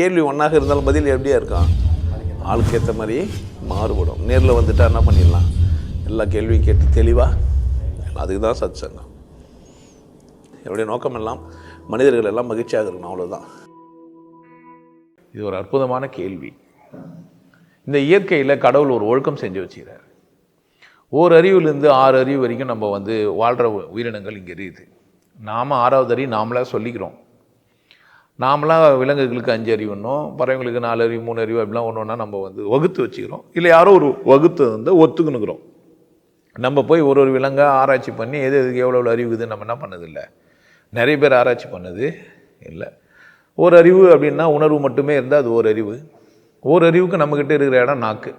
கேள்வி ஒன்றாக இருந்தாலும் பதில் எப்படியா இருக்கான் ஆளுக்கு ஏற்ற மாதிரி மாறுபடும். நேரில் வந்துட்டா என்ன பண்ணிடலாம்? எல்லா கேள்வியும் கேட்டு தெளிவாக அதுக்கு தான் சத் சங்கம் என்னுடைய நோக்கம் எல்லாம் மனிதர்கள் எல்லாம் மகிழ்ச்சியாக இருக்கணும் அவ்வளோதான் இது ஒரு அற்புதமான கேள்வி. இந்த இயற்கையில் கடவுள் ஒரு ஒழுக்கம் செஞ்சு வச்சுக்கிறார். ஓர் அறிவுலேருந்து ஆறு அறிவு வரைக்கும் நம்ம வந்து வாழ்கிற உயிரினங்கள் இங்கே இருக்குது. நாம் ஆறாவது அறிவு நாமளாக சொல்லிக்கிறோம். நாமளாக விலங்குகளுக்கு அஞ்சு அறிவுன்னும் பறவைங்களுக்கு நாலு அறிவு மூணு அறிவு அப்படிலாம் ஒன்று ஒன்றா நம்ம வந்து வகுத்து வச்சுக்கிறோம். இல்லை யாரோ ஒரு வகுத்து வந்து ஒத்துக்கணுக்கிறோம் நம்ம போய் ஒரு ஒரு விலங்கை ஆராய்ச்சி பண்ணி எது எதுக்கு எவ்வளோ எவ்வளோ அறிவுக்குது நம்ம என்ன பண்ணதில்லை? நிறைய பேர் ஆராய்ச்சி பண்ணது இல்லை. ஒரு அறிவு அப்படின்னா உணர்வு மட்டுமே இருந்தால் அது ஒரு அறிவு. ஒரு அறிவுக்கு நம்மக்கிட்ட இருக்கிற இடம் நாக்கு.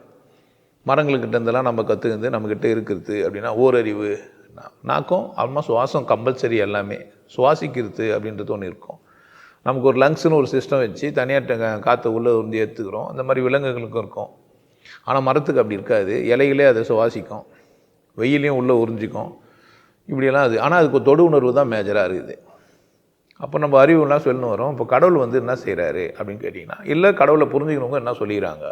மரங்கள்கிட்ட இருந்தெல்லாம் நம்ம கற்றுக்கிறது நம்மக்கிட்ட இருக்கிறது அப்படின்னா ஓரறிவு நா- நாக்கும் அப்புறமா சுவாசம் கம்பல்சரி எல்லாமே. சுவாசிக்கிறது அப்படின்றது ஒன்று இருக்கும். நமக்கு ஒரு லங்ஸ்னு ஒரு சிஸ்டம் வச்சு தனியாக காற்றை உள்ளே உறிஞ்சி எடுத்துக்கிறோம் அந்த மாதிரி விலங்குகளுக்கும் இருக்கும். ஆனால் மரத்துக்கு அப்படி இருக்காது. இலையிலே அதை சுவாசிக்கும். வெயிலையும் உள்ளே உறிஞ்சிக்கும். இப்படியெல்லாம் அது ஆனால் அதுக்கு தொடு உணர்வு தான் மேஜராக இருக்குது. அப்போ நம்ம அறிவுலாம் சொல்லணும் வரும். இப்போ கடவுள் வந்து என்ன செய்கிறாரு அப்படின்னு கேட்டிங்கன்னா இல்லை கடவுளை புரிஞ்சுக்கிறவங்க என்ன சொல்லிடுறாங்க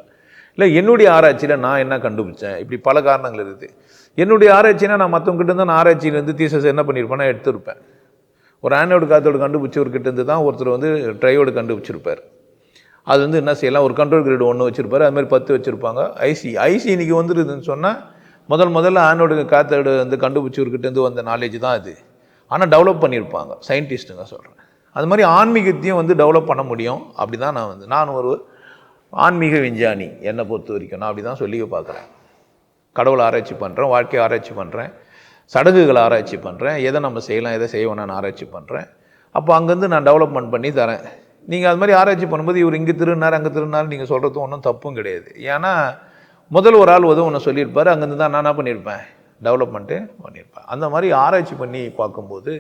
இல்லை என்னுடைய ஆராய்ச்சியில் நான் என்ன கண்டுபிடிச்சேன்? இப்படி பல காரணங்கள் இருக்குது. என்னுடைய ஆராய்ச்சினா நான் மற்றவங்ககிட்ட இருந்தால் நான் ஆராய்ச்சியிலேருந்து தீசஸ் என்ன பண்ணியிருப்பேன்னா எடுத்திருப்பேன். ஒரு ஆனோடு காத்தோடு கண்டுபிடிச்சவர்கிட்ட இருந்து தான் ஒருத்தர் வந்து ட்ரையோடு கண்டுபிடிச்சிருப்பார். அது வந்து என்ன செய்யலாம்? ஒரு கண்ட்ரோல் கிரேடு ஒன்று வச்சுருப்பாரு. அதுமாதிரி பத்து வச்சுருப்பாங்க. ஐசி ஐசி இன்னைக்கு வந்துருதுன்னு சொன்னால் முதல் முதல்ல ஆனோடு காத்தோடு வந்து கண்டுபிடிச்சவர்கிட்டேருந்து வந்த நாலேஜ் தான் அது. ஆனால் டெவலப் பண்ணியிருப்பாங்க சயின்டிஸ்ட்டுங்க சொல்கிறேன் அது மாதிரி ஆன்மீகத்தையும் வந்து டெவலப் பண்ண முடியும். அப்படி தான் நான் வந்து நான் ஒரு ஆன்மீக விஞ்ஞானி என்னை பொறுத்த வரைக்கும். நான் அப்படி தான் சொல்லி பார்க்குறேன். கடவுளை ஆராய்ச்சி பண்ணுறேன் வாழ்க்கையை ஆராய்ச்சி பண்ணுறேன் சடங்குகளை ஆராய்ச்சி பண்ணுறேன் எதை நம்ம செய்யலாம் எதை செய்ய வேணாம்னு ஆராய்ச்சி பண்ணுறேன் அப்போ அங்கேருந்து நான் டெவலப்மெண்ட் பண்ணி தரேன். நீங்கள் அது மாதிரி ஆராய்ச்சி பண்ணும்போது இவர் இங்கே திருநார் அங்கே திருநார் நீங்கள் சொல்கிறது ஒன்றும் தப்பும் கிடையாது. ஏன்னா முதல் ஒரு ஆள் உதவும் ஒன்று சொல்லியிருப்பார் அங்கேருந்து தான் நான் என்ன பண்ணியிருப்பேன்? டெவலப்மெண்ட்டு பண்ணியிருப்பேன். அந்த மாதிரி ஆராய்ச்சி பண்ணி பார்க்கும்போது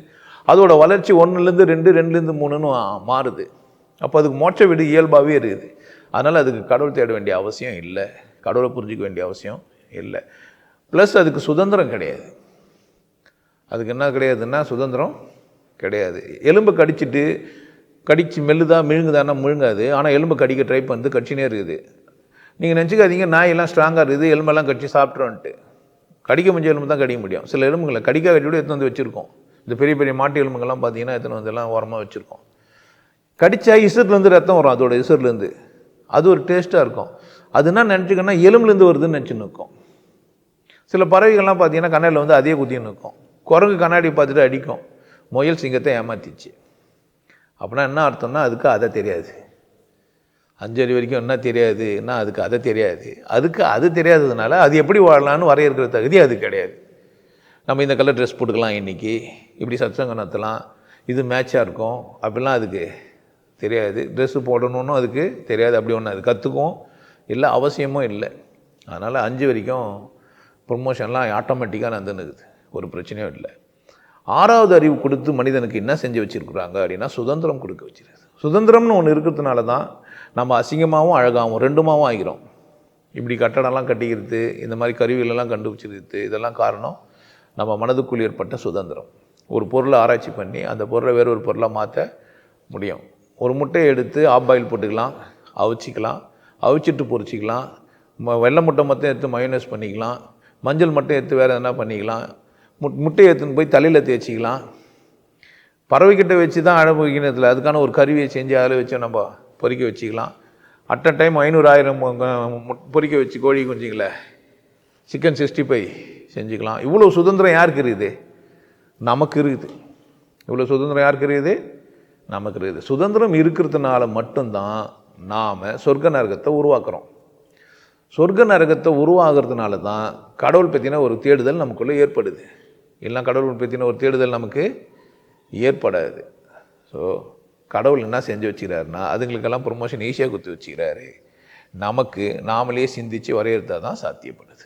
அதோட வளர்ச்சி ஒன்றுலேருந்து ரெண்டு ரெண்டுலேருந்து மூணுன்னு மாறுது. அப்போ அதுக்கு மோட்ச வீடு இயல்பாகவே இருக்குது. அதனால் அதுக்கு கடவுள் தேட வேண்டிய அவசியம் இல்லை. கடவுளை புரிஞ்சிக்க வேண்டிய அவசியம் இல்லை. ப்ளஸ் அதுக்கு சுதந்திரம் கிடையாது. அதுக்கு என்ன கிடையாதுன்னா சுதந்திரம் கிடையாது. எலும்பை கடிச்சிட்டு கடிச்சு மெல்லுதா மிழுங்குதான்னா முழுங்காது. ஆனால் எலும்பு கடிக்க ட்ரை பண்ணி கடிச்சினே இருக்குது. நீங்கள் நினச்சிக்காதீங்க நாயெல்லாம் ஸ்ட்ராங்காக இருக்குது எலும்பெல்லாம் கடிச்சு சாப்பிட்றோன்ட்டு கடிக்க முடிஞ்ச எலும்பு தான் கடிக்க முடியும். சில எலும்புகளை கடிக்க கட்டியோட எடுத்து வந்து வச்சுருக்கோம். இந்த பெரிய பெரிய மாட்டு எலும்புங்கள்லாம் பார்த்தீங்கன்னா எத்தனை வந்து எல்லாம் ஓரமாக வச்சுருக்கோம். கடித்தா இசுர்லேருந்து ரத்தம் வரும் அதோட இசுர்லேருந்து அது ஒரு டேஸ்ட்டாக இருக்கும். அது என்ன நினச்சிக்கன்னா எலும்புலேருந்து வருதுன்னு நினச்சின்னு இருக்கும். சில பறவைகள்லாம் பார்த்தீங்கன்னா கண்ணையில் வந்து அதே குத்தின்னு இருக்கும். குரங்கு கண்ணாடி பார்த்துட்டு அடிக்கும். முயல் சிங்கத்தை ஏமாத்திச்சு. அப்படின்னா என்ன அர்த்தம்னா அதுக்கு அதை தெரியாது. அஞ்சடி வரைக்கும் என்ன தெரியாதுன்னா அதுக்கு அதை தெரியாது. அதுக்கு அது தெரியாததுனால அது எப்படி வாழலாம்னு வரையறுக்கிற தகுதி அது கிடையாது. நம்ம இந்த கலர் ட்ரெஸ் போட்டுக்கலாம் இன்றைக்கி இப்படி சத்சங்கம் நடத்தலாம். இது மேட்சாக இருக்கும். அப்படிலாம் அதுக்கு தெரியாது. ட்ரெஸ்ஸு போடணும்னு அதுக்கு தெரியாது. அப்படி ஒன்று அது கற்றுக்கும் இல்லை அவசியமும் இல்லை. அதனால் அஞ்சு வரைக்கும் ப்ரொமோஷன்லாம் ஆட்டோமேட்டிக்காக நடந்துன்னுக்குது. ஒரு பிரச்சனையும் இல்லை. ஆறாவது அறிவு கொடுத்து மனிதனுக்கு என்ன செஞ்சு வச்சுருக்குறாங்க அப்படின்னா சுதந்திரம் கொடுக்க வச்சிருக்கு சுதந்திரம்னு ஒன்று இருக்கிறதுனால தான் நம்ம அசிங்கமாகவும் அழகாகவும் ரெண்டுமாவும் ஆகிறோம் இப்படி கட்டடம்லாம் கட்டிக்கிறது இந்த மாதிரி கருவிகளெல்லாம் கண்டுபிடிச்சிருக்கிறது இதெல்லாம் காரணம் நம்ம மனதுக்குள் ஏற்பட்ட சுதந்திரம். ஒரு பொருளை ஆராய்ச்சி பண்ணி அந்த பொருளை வேறு ஒரு பொருளாக மாற்ற முடியும். ஒரு முட்டையை எடுத்து ஆப் பாயில் போட்டுக்கலாம் அவிச்சிக்கலாம் அவிச்சிட்டு பொரிச்சிக்கலாம் ம- வெள்ளை முட்டை மட்டும் எடுத்து மயோனைஸ் பண்ணிக்கலாம் மஞ்சள் மட்டும் எடுத்து வேறு எதனா பண்ணிக்கலாம் முட் முட்டையை எடுத்துன்னு போய் தலையில் தேய்ச்சிக்கலாம். பறவைக்கிட்ட வச்சு தான் அனுபவிக்கிறதுல அதுக்கான ஒரு கருவியை செஞ்சு அதில் வச்சு நம்ம பொறிக்க வச்சுக்கலாம். அட் அ டைம் ஐநூறு ஆயிரம் பொறிக்க வச்சு கோழி குஞ்சுங்கள சிக்கன் சிக்ஸ்டி ஃபைவ் செஞ்சுக்கலாம். இவ்வளோ சுதந்திரம் யாருக்கு இருக்குது? நமக்கு இருக்குது. இவ்வளோ சுதந்திரம் யாருக்கு இருக்குது? நமக்கு இருக்குது. சுதந்திரம் இருக்கிறதுனால மட்டும்தான் நாம் சொர்க்க நரகத்தை உருவாக்குறோம். சொர்க்க நரகத்தை உருவாகிறதுனால தான் கடவுள் பற்றின ஒரு தேடுதல் நமக்குள்ளே ஏற்படுது. இல்லைனா கடவுள் பற்றின ஒரு தேடுதல் நமக்கு ஏற்படாது. ஸோ கடவுள் என்ன செஞ்சு வச்சுக்கிறாருன்னா அதுங்களுக்கெல்லாம் ப்ரொமோஷன் ஈஸியாக குத்தி வச்சுக்கிறாரு. நமக்கு நாமளே சிந்தித்து வரையறுத்தா தான் சாத்தியப்படுது.